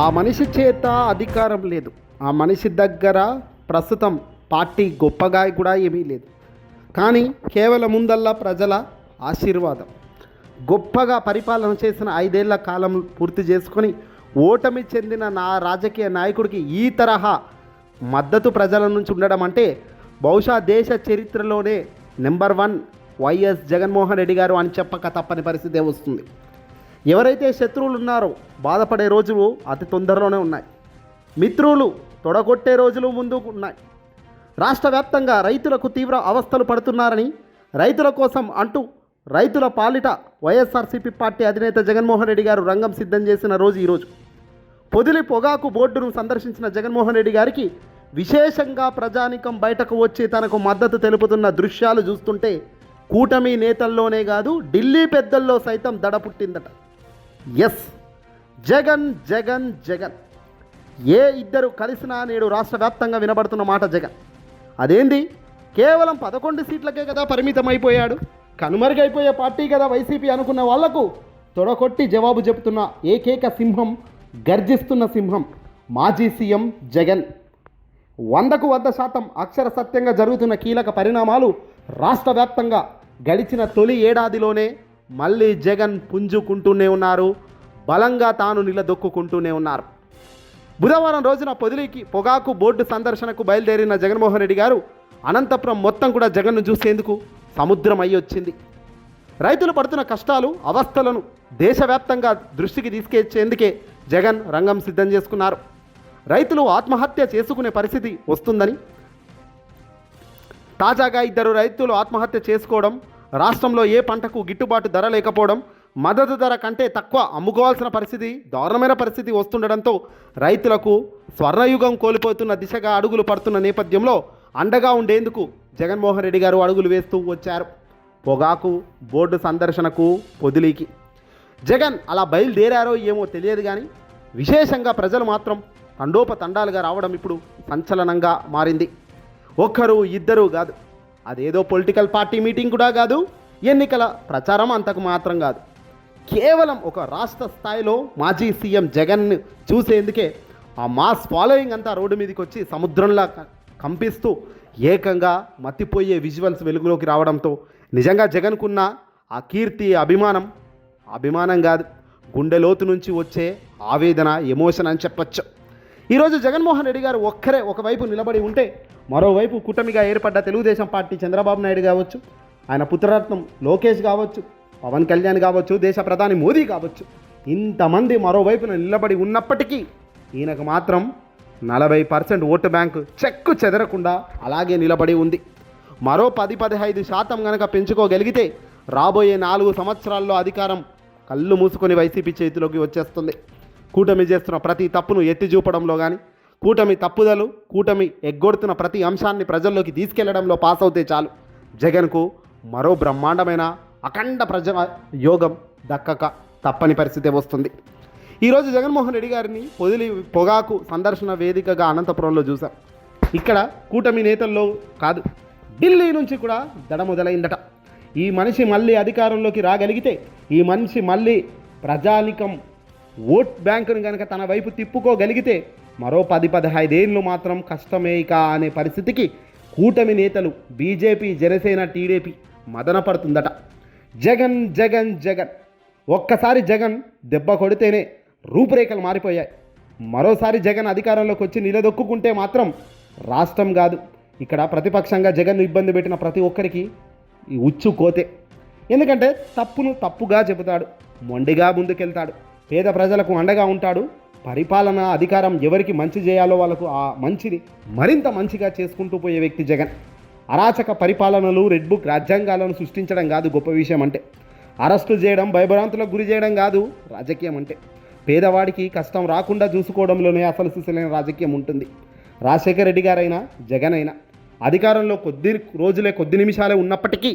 ఆ మనిషి చేత అధికారం లేదు. ఆ మనిషి దగ్గర ప్రస్తుతం పార్టీ గొప్పగా కూడా ఏమీ లేదు. కానీ కేవలం ముందల్లా ప్రజల ఆశీర్వాదం. గొప్పగా పరిపాలన చేసిన ఐదేళ్ళ కాలం పూర్తి చేసుకొని ఓటమి చెందిన నా రాజకీయ నాయకుడికి ఈ తరహా మద్దతు ప్రజల నుంచి ఉండడం అంటే బహుశా దేశ చరిత్రలోనే number one YS Jaganmohan Reddy గారు అని చెప్పక తప్పని పరిస్థితే వస్తుంది. ఎవరైతే శత్రువులు ఉన్నారో బాధపడే రోజులు అతి తొందరలోనే ఉన్నాయి. మిత్రులు తొడగొట్టే రోజులు ముందు ఉన్నాయి. రాష్ట్ర వ్యాప్తంగా రైతులకు తీవ్ర అవస్థలు పడుతున్నారని రైతుల కోసం అంటూ రైతుల పాలిట వైఎస్ఆర్సీపీ పార్టీ అధినేత జగన్మోహన్ రెడ్డి గారు రంగం సిద్ధం చేసిన రోజు ఈరోజు పొదిలి పొగాకు బోర్డును సందర్శించిన జగన్మోహన్ రెడ్డి గారికి విశేషంగా ప్రజానికం బయటకు వచ్చి తనకు మద్దతు తెలుపుతున్న దృశ్యాలు చూస్తుంటే కూటమి నేతల్లోనే కాదు ఢిల్లీ పెద్దల్లో సైతం దడ పుట్టిందట. ఎస్. జగన్ జగన్ జగన్. ఏ ఇద్దరు కలిసినా నేడు రాష్ట్ర వ్యాప్తంగా వినబడుతున్న మాట జగన్. అదేంది? కేవలం పదకొండు సీట్లకే కదా పరిమితం అయిపోయాడు కనుమరుగైపోయే పార్టీ కదా వైసీపీ అనుకున్న వాళ్ళకు తొడకొట్టి జవాబు చెబుతున్న ఏకైక సింహం గర్జిస్తున్న సింహం మాజీ సీఎం జగన్. వందకు వంద శాతం అక్షర సత్యంగా జరుగుతున్న కీలక పరిణామాలు రాష్ట్ర వ్యాప్తంగా గడిచిన తొలి ఏడాదిలోనే మళ్ళీ జగన్ పుంజుకుంటూనే ఉన్నారు బలంగా తాను నిలదొక్కుంటూనే ఉన్నారు. బుధవారం రోజున పొదిలికి పొగాకు బోర్డు సందర్శనకు బయలుదేరిన జగన్మోహన్ రెడ్డి గారు అనంతపురం మొత్తం కూడా జగన్ను చూసేందుకు సముద్రం అయి వచ్చింది. రైతులు పడుతున్న కష్టాలు అవస్థలను దేశవ్యాప్తంగా దృష్టికి తీసుకొచ్చేందుకే జగన్ రంగం సిద్ధం చేసుకున్నారు. రైతులు ఆత్మహత్య చేసుకునే పరిస్థితి వస్తుందని తాజాగా ఇద్దరు రైతులు ఆత్మహత్య చేసుకోవడం రాష్ట్రంలో ఏ పంటకు గిట్టుబాటు ధర లేకపోవడం మద్దతు ధర కంటే తక్కువ అమ్ముకోవాల్సిన పరిస్థితి దారుణమైన పరిస్థితి వస్తుండడంతో రైతులకు స్వర్ణయుగం కోల్పోతున్న దిశగా అడుగులు పడుతున్న నేపథ్యంలో అండగా ఉండేందుకు జగన్మోహన్ రెడ్డి గారు అడుగులు వేస్తూ వచ్చారు. పొగాకు బోర్డు సందర్శనకు పొదిలీకి. జగన్ అలా బయలుదేరారో ఏమో తెలియదు కానీ విశేషంగా ప్రజలు మాత్రం తండోపతండాలుగా రావడం ఇప్పుడు సంచలనంగా మారింది. ఒక్కరు ఇద్దరు కాదు అదేదో పొలిటికల్ పార్టీ మీటింగ్ కూడా కాదు ఎన్నికల ప్రచారం అంతకు మాత్రం కాదు. కేవలం ఒక రాష్ట్ర స్థాయిలో మాజీ సీఎం జగన్ చూసేందుకే ఆ మాస్ ఫాలోయింగ్ అంతా రోడ్డు మీదకి వచ్చి సముద్రంలా కంపిస్తూ ఏకంగా మత్తిపోయే విజువల్స్ వెలుగులోకి రావడంతో నిజంగా జగన్కున్న ఆ కీర్తి అభిమానం అభిమానం కాదు గుండె లోతు నుంచి వచ్చే ఆవేదన ఎమోషన్ అని చెప్పచ్చు. ఈరోజు జగన్మోహన్ రెడ్డి గారు ఒక్కరే ఒకవైపు నిలబడి ఉంటే మరోవైపు కూటమిగా ఏర్పడ్డ తెలుగుదేశం పార్టీ చంద్రబాబు నాయుడు కావచ్చు ఆయన పుత్రరత్నం లోకేష్ కావచ్చు పవన్ కళ్యాణ్ కావచ్చు దేశ ప్రధాని మోదీ కావచ్చు ఇంతమంది మరోవైపున నిలబడి ఉన్నప్పటికీ ఈయనకు మాత్రం నలభై పర్సెంట్ ఓటు బ్యాంకు చెక్కు చెదరకుండా అలాగే నిలబడి ఉంది. మరో పది పదిహైదు శాతం కనుక పెంచుకోగలిగితే రాబోయే నాలుగు సంవత్సరాల్లో అధికారం కళ్ళు మూసుకొని వైసీపీ చేతిలోకి వచ్చేస్తుంది. కూటమి చేస్తున్న ప్రతి తప్పును ఎత్తి చూపడంలో కానీ కూటమి తప్పుదలు కూటమి ఎగ్గొడుతున్న ప్రతి అంశాన్ని ప్రజల్లోకి తీసుకెళ్ళడంలో పాస్ అవుతే చాలు. జగన్కు మరో బ్రహ్మాండమైన అఖండ ప్రజ యోగం దక్కక తప్పని పరిస్థితి వస్తుంది. ఈరోజు జగన్మోహన్ రెడ్డి గారిని పొదిలి పొగాకు సందర్శన వేదికగా అనంతపురంలో చూశాం. ఇక్కడ కూటమి నేతల్లో కాదు ఢిల్లీ నుంచి కూడా దడ మొదలైందట. ఈ మనిషి మళ్ళీ అధికారంలోకి రాగలిగితే ఈ మనిషి మళ్ళీ ప్రజానికం ఓట్ బ్యాంకును కనుక తన వైపు తిప్పుకోగలిగితే మరో పది పదహైదేళ్ళు మాత్రం కష్టమే ఇక అనే పరిస్థితికి కూటమి నేతలు బీజేపీ జనసేన టీడీపీ మదన పడుతుందట. జగన్ జగన్ జగన్. ఒక్కసారి జగన్ దెబ్బ కొడితేనే రూపురేఖలు మారిపోయాయి. మరోసారి జగన్ అధికారంలోకి వచ్చి నిలదొక్కుంటే మాత్రం రాష్ట్రం కాదు. ఇక్కడ ప్రతిపక్షంగా జగన్ ఇబ్బంది పెట్టిన ప్రతి ఒక్కరికి ఈ ఉచ్చు కోతే. ఎందుకంటే తప్పును తప్పుగా చెబుతాడు మొండిగా ముందుకెళ్తాడు పేద ప్రజలకు అండగా ఉంటాడు పరిపాలన అధికారం ఎవరికి మంచి చేయాలో వాళ్ళకు ఆ మంచిని మరింత మంచిగా చేసుకుంటూ పోయే వ్యక్తి జగన్. అరాచక పరిపాలనలు రెడ్ బుక్ రాజ్యాంగాలను సృష్టించడం కాదు గొప్ప విషయం అంటే. అరెస్టు చేయడం భయభ్రాంతులకు గురి చేయడం కాదు రాజకీయం అంటే. పేదవాడికి కష్టం రాకుండా చూసుకోవడంలోనే అసలు సిసలైన రాజకీయం ఉంటుంది. రాజశేఖర రెడ్డి గారైనా జగన్ అయినా అధికారంలో కొద్ది రోజులే కొద్ది నిమిషాలే ఉన్నప్పటికీ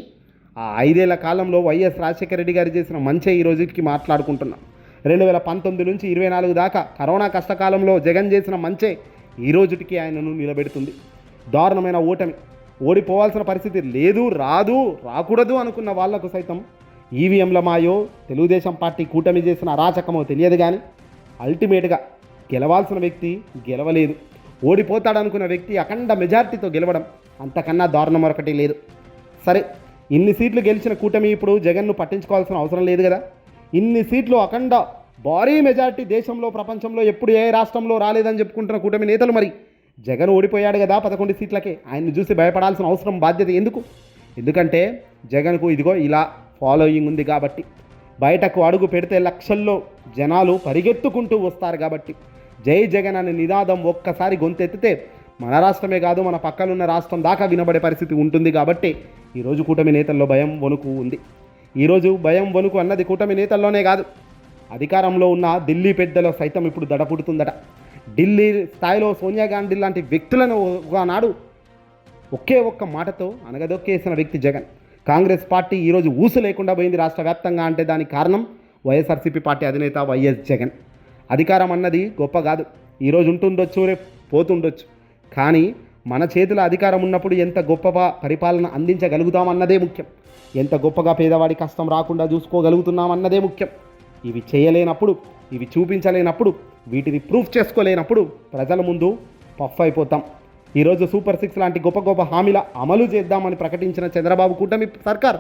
ఆ ఐదేళ్ళ కాలంలో వైఎస్ రాజశేఖర రెడ్డి గారు చేసిన మంచే ఈ రోజుకి మాట్లాడుకుంటున్నాం. రెండు వేల పంతొమ్మిది నుంచి ఇరవై నాలుగు దాకా కరోనా కష్టకాలంలో జగన్ చేసిన మంచే ఈ రోజుటికి ఆయనను నిలబెడుతుంది. దారుణమైన ఓటమి. ఓడిపోవాల్సిన పరిస్థితి లేదు రాదు రాకూడదు అనుకున్న వాళ్ళకు సైతం ఈవీఎంల మాయో తెలుగుదేశం పార్టీ కూటమి చేసిన అరాచకమో తెలియదు కానీ అల్టిమేట్గా గెలవాల్సిన వ్యక్తి గెలవలేదు. ఓడిపోతాడనుకున్న వ్యక్తి అఖండ మెజార్టీతో గెలవడం అంతకన్నా దారుణం మరొకటి లేదు. సరే ఇన్ని సీట్లు గెలిచిన కూటమి ఇప్పుడు జగన్ను పట్టించుకోవాల్సిన అవసరం లేదు కదా? ఇన్ని సీట్లు అఖండ భారీ మెజార్టీ దేశంలో ప్రపంచంలో ఎప్పుడు ఏ రాష్ట్రంలో రాలేదని చెప్పుకుంటున్న కూటమి నేతలు మరి. జగన్ ఓడిపోయాడు కదా పదకొండు సీట్లకే. ఆయన్ని చూసి భయపడాల్సిన అవసరం బాధ్యత ఎందుకు? ఎందుకంటే జగన్కు ఇదిగో ఇలా ఫాలోయింగ్ ఉంది కాబట్టి. బయటకు అడుగు పెడితే లక్షల్లో జనాలు పరిగెత్తుకుంటూ వస్తారు కాబట్టి. జై జగన్ అనే నినాదం ఒక్కసారి గొంతెత్తితే మన రాష్ట్రమే కాదు మన పక్కనున్న రాష్ట్రం దాకా వినబడే పరిస్థితి ఉంటుంది కాబట్టి ఈరోజు కూటమి నేతల్లో భయం వణుకు ఉంది. ఈరోజు భయం వణుకు అన్నది కూటమి నేతల్లోనే కాదు. అధికారంలో ఉన్న ఢిల్లీ పెద్దలో సైతం ఇప్పుడు దడ పుడుతుందట ఢిల్లీ స్థాయిలో సోనియా గాంధీ లాంటి వ్యక్తులను ఒకనాడు ఒకే ఒక్క మాటతో అనగదొక్కేసిన వ్యక్తి జగన్. కాంగ్రెస్ పార్టీ ఈరోజు ఊసు లేకుండా పోయింది రాష్ట్ర వ్యాప్తంగా అంటే దానికి కారణం వైఎస్ఆర్సీపీ పార్టీ అధినేత వైఎస్ జగన్. అధికారం అన్నది గొప్ప కాదు. ఈరోజు ఉంటుండొచ్చు రేపు పోతుండొచ్చు. కానీ మన చేతిలో అధికారం ఉన్నప్పుడు ఎంత గొప్ప పరిపాలన అందించగలుగుతామన్నదే ముఖ్యం. ఎంత గొప్పగా పేదవాడి కష్టం రాకుండా చూసుకోగలుగుతున్నామన్నదే ముఖ్యం. ఇవి చేయలేనప్పుడు ఇవి చూపించలేనప్పుడు వీటిని ప్రూఫ్ చేసుకోలేనప్పుడు ప్రజల ముందు పఫ్ అయిపోతాం. ఈరోజు సూపర్ సిక్స్ లాంటి గొప్ప గొప్ప హామీల అమలు చేద్దామని ప్రకటించిన చంద్రబాబు కూటమి సర్కార్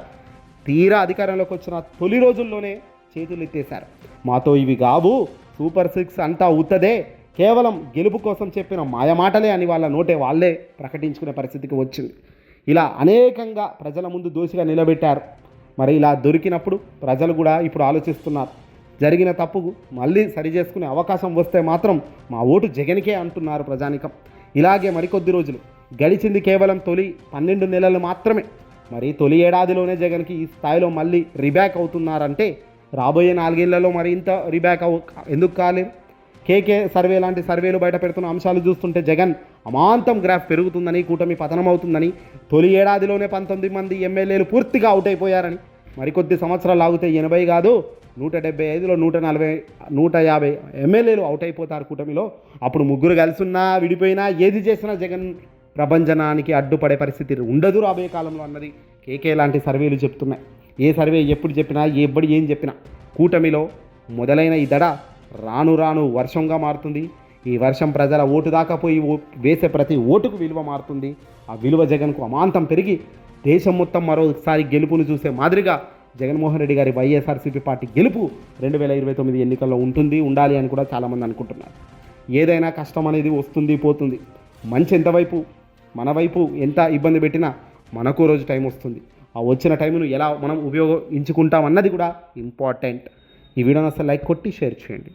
తీరా అధికారంలోకి వచ్చిన తొలి రోజుల్లోనే చేతులు ఎత్తేశారు మాతో ఇవి కావు. సూపర్ సిక్స్ అంతా ఉత్తదే. కేవలం గెలుపు కోసం చెప్పిన మాయమాటలే అని వాళ్ళ నోటే వాళ్ళే ప్రకటించుకునే పరిస్థితికి వచ్చింది. ఇలా అనేకంగా ప్రజల ముందు దోషిగా నిలబెట్టారు. మరి ఇలా దొరికినప్పుడు ప్రజలు కూడా ఇప్పుడు ఆలోచిస్తున్నారు. జరిగిన తప్పుకు మళ్ళీ సరి చేసుకునే అవకాశం వస్తే మాత్రం మా ఓటు జగన్కే అంటున్నారు ప్రజానికం. ఇలాగే మరికొద్ది రోజులు గడిచింది కేవలం తొలి పన్నెండు నెలలు మాత్రమే. మరి తొలి ఏడాదిలోనే జగన్కి ఈ స్థాయిలో మళ్ళీ రిబ్యాక్ అవుతున్నారంటే రాబోయే నాలుగేళ్ళలో మరి ఇంత రిబ్యాక్ అవ ఎందుకు కాలేదు కేకే సర్వే లాంటి సర్వేలు బయట పెడుతున్న అంశాలు చూస్తుంటే జగన్ అమాంతం గ్రాఫ్ పెరుగుతుందని కూటమి పతనం అవుతుందని తొలి ఏడాదిలోనే పంతొమ్మిది మంది ఎమ్మెల్యేలు పూర్తిగా అవుట్ అయిపోయారని. మరికొద్ది సంవత్సరాలు ఆగితే ఎనభై కాదు నూట డెబ్బై ఐదులో నూట నలభై నూట యాభై ఎమ్మెల్యేలు అవుట్ అయిపోతారు కూటమిలో. అప్పుడు ముగ్గురు కలిసిన్నా విడిపోయినా ఏది చేసినా జగన్ ప్రభంజనానికి అడ్డుపడే పరిస్థితి ఉండదు రాబోయే కాలంలో అన్నది కేకే లాంటి సర్వేలు చెప్తున్నాయి. ఏ సర్వే ఎప్పుడు చెప్పినా ఎప్పుడు ఏం చెప్పినా కూటమిలో మొదలైన ఈ దడ రాను రాను వర్షంగా మారుతుంది. ఈ వర్షం ప్రజల ఓటు దాకా పోయి ఓ- వేసే ప్రతి ఓటుకు విలువ మారుతుంది. ఆ విలువ జగన్కు అమాంతం పెరిగి దేశం మొత్తం మరోసారి గెలుపును చూసే మాదిరిగా జగన్మోహన్ రెడ్డి గారి వైఎస్ఆర్సీపీ పార్టీ గెలుపు రెండు వేల ఇరవై తొమ్మిది ఎన్నికల్లో ఉంటుంది ఉండాలి అని కూడా చాలామంది అనుకుంటున్నారు. ఏదైనా కష్టం అనేది వస్తుంది పోతుంది. మంచి ఎంతవైపు? మన వైపు ఎంత ఇబ్బంది పెట్టినా మనకు రోజు టైం వస్తుంది. ఆ వచ్చిన టైంను ఎలా మనం ఉపయోగించుకుంటాం అన్నది కూడా ఇంపార్టెంట్. ఈ వీడియోని అసలు లైక్ కొట్టి షేర్ చేయండి.